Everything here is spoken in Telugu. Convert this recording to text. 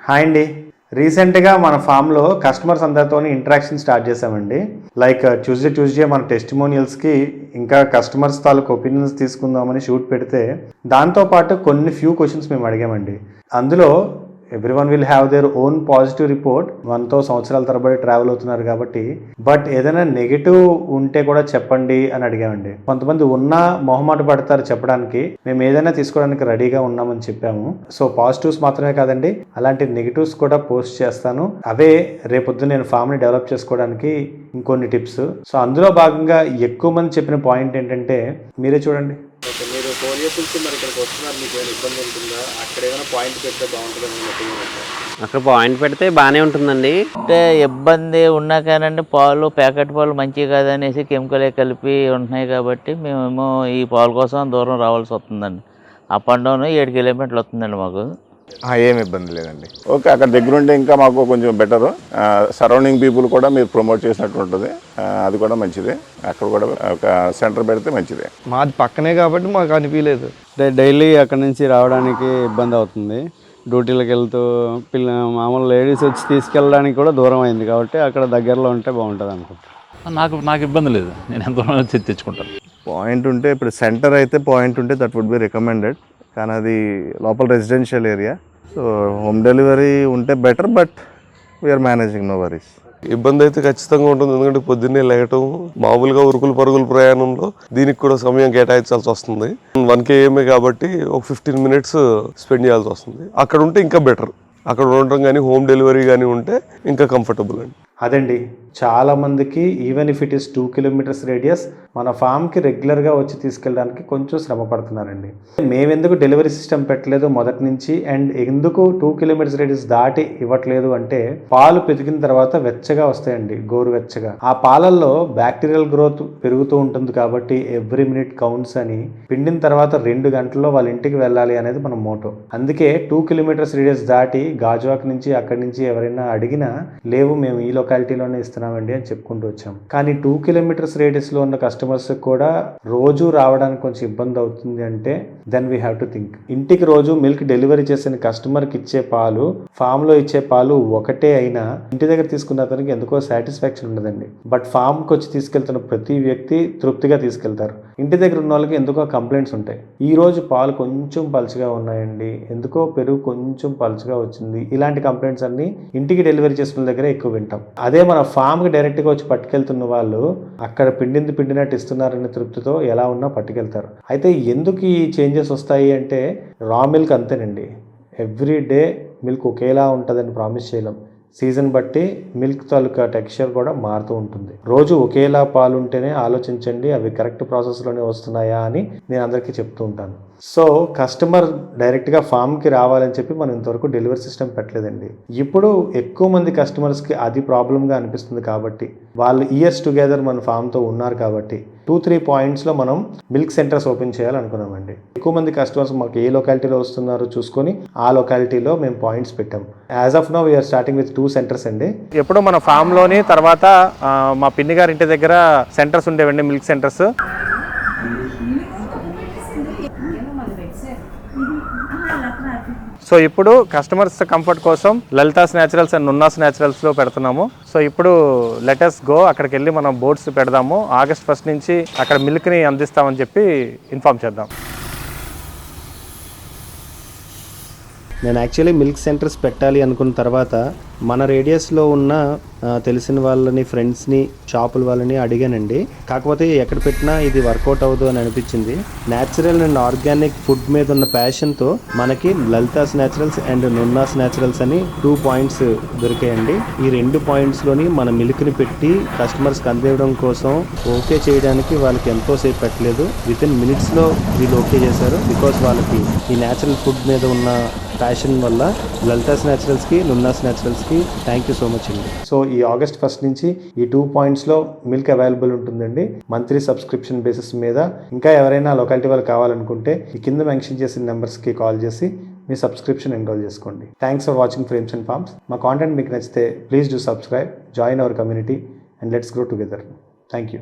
హాయ్ అండి. రీసెంట్గా మన ఫామ్లో కస్టమర్స్ అందరితో ఇంటరాక్షన్ స్టార్ట్ చేసామండి లైక్ uh, ట్యూస్డే ట్యూస్డే మన టెస్టిమోనియల్స్కి ఇంకా కస్టమర్స్ తాలూకు ఒపీనియన్స్ తీసుకుందామని షూట్ పెడితే దాంతోపాటు కొన్ని ఫ్యూ క్వశ్చన్స్ మేము అడిగామండి. అందులో everyone will have their own positive report మనతో సంవత్సరాల తరబడి ట్రావెల్ అవుతున్నారు కాబట్టి. బట్ ఏదైనా నెగిటివ్ ఉంటే కూడా చెప్పండి అని అడిగామండి. కొంతమంది ఉన్నా మొహమాట పడతారు చెప్పడానికి. మేము ఏదైనా తీసుకోవడానికి రెడీగా ఉన్నామని చెప్పాము. సో పాజిటివ్స్ మాత్రమే కాదండి. అలాంటి నెగిటివ్స్ కూడా పోస్ట్ చేస్తాను. అవే రేపొద్దు నేను ఫామ్ని డెవలప్ చేసుకోవడానికి ఇంకొన్ని టిప్స్ సో అందులో భాగంగా ఎక్కువ మంది చెప్పిన పాయింట్ ఏంటంటే మీరే చూడండి. ఓకే మీరు ఫోన్ చేసి మరి ఇక్కడికి వస్తున్నారు? మీకు ఏమైనా ఇబ్బంది ఉంటుందా? అక్కడ ఏమైనా పాయింట్ పెడితే బాగుంటుందని? అక్కడ పాయింట్ పెడితే బాగానే ఉంటుందండి. అంటే ఇబ్బంది ఉన్నా కానండి పాలు ప్యాకెట్ పాలు మంచివి కాదనేసి కెమికలే కలిపి ఉంటున్నాయి కాబట్టి మేమేమో ఈ పాలు కోసం దూరం రావాల్సి వస్తుందండి. అప్ అండ్ డౌన్ ఏడు కిలోమీటర్లు వస్తుందండి మాకు. ఆ, ఏం ఇబ్బంది లేదండి. ఓకే అక్కడ దగ్గర ఉంటే ఇంకా మాకు కొంచెం బెటర్ సరౌండింగ్ పీపుల్ కూడా మీరు ప్రమోట్ చేసినట్టు ఉంటుంది. అది కూడా మంచిదే. అక్కడ కూడా ఒక సెంటర్ పెడితే మంచిదే. మాది పక్కనే కాబట్టి మాకు అనిపించలేదు డైలీ అక్కడ నుంచి రావడానికి ఇబ్బంది అవుతుంది. డ్యూటీలకు వెళ్తూ పిల్ల మామూలు లేడీస్ వచ్చి తీసుకెళ్ళడానికి కూడా దూరం అయింది కాబట్టి అక్కడ దగ్గరలో ఉంటే బాగుంటుంది అనుకుంటా. నాకు నాకు ఇబ్బంది లేదు. నేను ఎంత దూరం తెచ్చుకుంటాను. పాయింట్ ఉంటే ఇప్పుడు సెంటర్ అయితే పాయింట్ ఉంటే దట్ వుడ్ బి రికమెండెడ్ కానీ అది లోపల residential area so home delivery ఉంటే better but we are managing no worries ఇబ్బంది అయితే ఖచ్చితంగా ఉంటుంది ఎందుకంటే పొద్దున్నే లేగటం మామూలుగా ఉరుకులు పరుగుల ప్రయాణంలో దీనికి కూడా సమయం కేటాయించాల్సి వస్తుంది. వన్ కేఎంఏ కాబట్టి ఒక ఫిఫ్టీన్ మినిట్స్ స్పెండ్ చేయాల్సి వస్తుంది. అక్కడ ఉంటే ఇంకా బెటర్ అక్కడ ఉండటం కానీ హోమ్ డెలివరీ కానీ ఉంటే ఇంకా కంఫర్టబుల్ అండి. అదండి. చాలా మందికి even if it is two kilometres radius మన ఫామ్కి రెగ్యులర్గా వచ్చి తీసుకెళ్ళడానికి కొంచెం శ్రమ పడుతున్నారండి. మేమెందుకు డెలివరీ సిస్టమ్ పెట్టలేదు మొదటి నుంచి అండ్ ఎందుకు టూ కిలోమీటర్స్ రేడియస్ దాటి ఇవ్వట్లేదు అంటే పాలు పెరిగిన తర్వాత వెచ్చగా వస్తాయండి గోరు వెచ్చగా ఆ పాలల్లో బ్యాక్టీరియల్ గ్రోత్ పెరుగుతూ ఉంటుంది కాబట్టి ఎవ్రీ మినిట్ కౌంట్స్ అని పిండిన తర్వాత రెండు గంటల్లో వాళ్ళ ఇంటికి వెళ్ళాలి అనేది మన మోటో అందుకే టూ కిలోమీటర్స్ రేడియస్ దాటి గాజువాక్ నుంచి అక్కడి నుంచి ఎవరైనా అడిగినా లేవు మేము ఈ లొకాలిటీలోనే ఇస్తున్నామండి అని చెప్పుకుంటూ వచ్చాం. కానీ టూ కిలోమీటర్స్ రేడియస్లో ఉన్న కస్టమర్స్ కూడా రోజు రావడానికి కొంచెం ఇబ్బంది అవుతుంది అంటే then we have to think ఇంటికి రోజు మిల్క్ డెలివరీ చేసిన కస్టమర్కి ఇచ్చే పాలు ఫామ్లో ఇచ్చే పాలు ఒకటే అయినా ఇంటి దగ్గర తీసుకున్న అతనికి ఎందుకో సాటిస్ఫాక్షన్ ఉండదండి. బట్ ఫామ్కి వచ్చి తీసుకెళ్తున్న ప్రతి వ్యక్తి తృప్తిగా తీసుకెళ్తారు. ఇంటి దగ్గర ఉన్న వాళ్ళకి ఎందుకో కంప్లైంట్స్ ఉంటాయి. ఈ రోజు పాలు కొంచెం పలుచగా ఉన్నాయండి. ఎందుకో పెరుగు కొంచెం పలుచగా వచ్చింది. ఇలాంటి కంప్లైంట్స్ అన్ని ఇంటికి డెలివరీ చేసిన దగ్గర ఎక్కువ వింటాం. అదే మన ఫామ్కి డైరెక్ట్గా వచ్చి పట్టుకెళ్తున్న వాళ్ళు అక్కడ పిండింది పిండినట్టు ఇస్తున్నారనే తృప్తితో ఎలా ఉన్నా పట్టుకెళ్తారు. అయితే ఎందుకు ఈ చేంజెస్ వస్తాయి అంటే రా మిల్క్ అంతేనండి. ఎవ్రీ డే మిల్క్ ఒకేలా ఉంటుందని ప్రామిస్ చేయలేం. సీజన్ బట్టి మిల్క్ తాలూకా టెక్స్చర్ కూడా మారుతూ ఉంటుంది. రోజు ఒకేలా పాలు ఉంటేనే ఆలోచించండి అవి కరెక్ట్ ప్రాసెస్లోనే వస్తున్నాయా అని నేను అందరికీ చెప్తూ ఉంటాను. సో కస్టమర్ డైరెక్ట్గా ఫామ్కి రావాలని చెప్పి మనం ఇంతవరకు డెలివరీ సిస్టమ్ పెట్టలేదండి. ఇప్పుడు ఎక్కువ మంది కస్టమర్స్కి అది ప్రాబ్లమ్గా అనిపిస్తుంది కాబట్టి వాళ్ళు ఇయర్స్ టుగెదర్ మన ఫామ్తో ఉన్నారు కాబట్టి టూ త్రీ పాయింట్స్లో మనం మిల్క్ సెంటర్స్ ఓపెన్ చేయాలనుకున్నామండి. ఎక్కువ మంది కస్టమర్స్ మాకు ఏ లొకాలిటీలో వస్తున్నారో చూసుకొని ఆ లొకాలిటీలో మేము పాయింట్స్ పెట్టాం. As of now we are starting with two centres అండి. ఎప్పుడు మన ఫామ్లోని తర్వాత మా పిన్ని గారి ఇంటి దగ్గర సెంటర్స్ ఉండేవండి మిల్క్ సెంటర్స్ సో ఇప్పుడు కస్టమర్స్ కంఫర్ట్ కోసం లలితాస్ న్యాచురల్స్ అండ్ నున్నాస్ న్యాచురల్స్లో పెడుతున్నాము. సో ఇప్పుడు లెటర్స్ గో అక్కడికి వెళ్ళి మనం బోర్డ్స్ పెడదాము. ఆగస్ట్ ఫస్ట్ నుంచి అక్కడ మిల్క్ని అందిస్తామని చెప్పి ఇన్ఫామ్ చేద్దాం. నేను యాక్చువల్లీ మిల్క్ సెంటర్స్ పెట్టాలి అనుకున్న తర్వాత మన రేడియస్లో ఉన్న తెలిసిన వాళ్ళని ఫ్రెండ్స్ని షాపుల వాళ్ళని అడిగానండి. కాకపోతే ఎక్కడ పెట్టినా ఇది వర్కౌట్ అవ్వదు అని అనిపించింది. న్యాచురల్ అండ్ ఆర్గానిక్ ఫుడ్ మీద ఉన్న ప్యాషన్తో మనకి Lalitha's naturals and Nunna's naturals అని టూ పాయింట్స్ దొరికాయండి. ఈ రెండు పాయింట్స్లోని మన మిల్క్ని పెట్టి కస్టమర్స్కి అందివ్వడం కోసం ఓకే చేయడానికి వాళ్ళకి ఎంతో సేపు పెట్టలేదు. విత్ ఇన్ మినిట్స్లో వీళ్ళు ఓకే చేశారు. బికాస్ వాళ్ళకి ఈ న్యాచురల్ ఫుడ్ మీద ఉన్న ప్యాషన్ వల్ల లలితాస్ న్యాచురల్స్కి నున్నాస్ న్యాచురల్స్కి థ్యాంక్ యూ సో మచ్ అండి. సో ఈ ఆగస్ట్ ఫస్ట్ నుంచి ఈ టూ పాయింట్స్లో మిల్క్ అవైలబుల్ ఉంటుందండి. మంత్లీ సబ్స్క్రిప్షన్ బేసిస్ మీద ఇంకా ఎవరైనా లొకాలిటీ వాళ్ళు కావాలనుకుంటే ఈ కింద మెన్షన్ చేసిన నెంబర్స్కి కాల్ చేసి మీ సబ్స్క్రిప్షన్ ఎన్రోల్ చేసుకోండి. Thanks for watching frames and farms మా కాంటెంట్ మీకు నచ్చితే please do subscribe join our community and let's grow together thank you